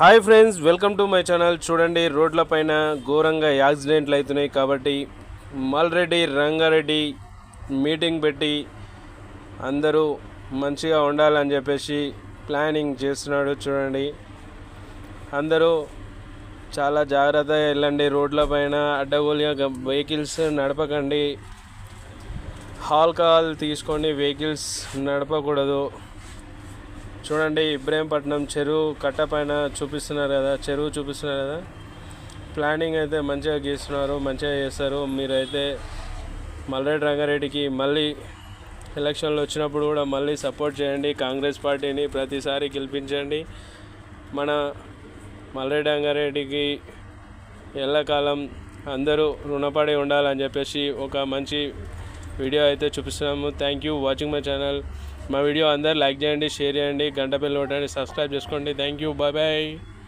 Hi friends welcome to my channel. చూడండి రోడ్ల పైన ఘోరంగా యాక్సిడెంట్లు అవుతున్నాయి కాబట్టి మల్రెడ్డి రంగారెడ్డి మీటింగ్ పెట్టి అందరూ మంచిగా ఉండాలని చెప్పేసి ప్లానింగ్ చేస్తున్నాడు చూడండి. అందరూ చాలా జాగ్రత్తగా వెళ్ళండి రోడ్ల పైన అడ్డగోలుగా వెహికల్స్ నడపకండి. హాల్కహాల్ తీసుకొని వెహికల్స్ నడపకూడదు. చూడండి ఇబ్రహీంపట్నం చెరువు కట్ట పైన చూపిస్తున్నారు కదా చెరువు చూపిస్తున్నారు కదా. ప్లానింగ్ అయితే మంచిగా గీస్తున్నారు మంచిగా చేస్తారు. మీరైతే మల్లెడ్ రంగారెడ్డికి మళ్ళీ ఎలక్షన్లు వచ్చినప్పుడు కూడా మళ్ళీ సపోర్ట్ చేయండి. కాంగ్రెస్ పార్టీని ప్రతిసారి గెలిపించండి. మన మల్రెడ్డి రంగారెడ్డికి ఎల్లకాలం అందరూ రుణపడి ఉండాలని చెప్పేసి ఒక మంచి వీడియో అయితే చూపిస్తున్నాము. Thank you watching my channel మా వీడియో అందరు లైక్ చేయండి షేర్ చేయండి గంట బిల్ కొట్టండి సబ్స్క్రైబ్ చేసుకోండి. Thank you bye bye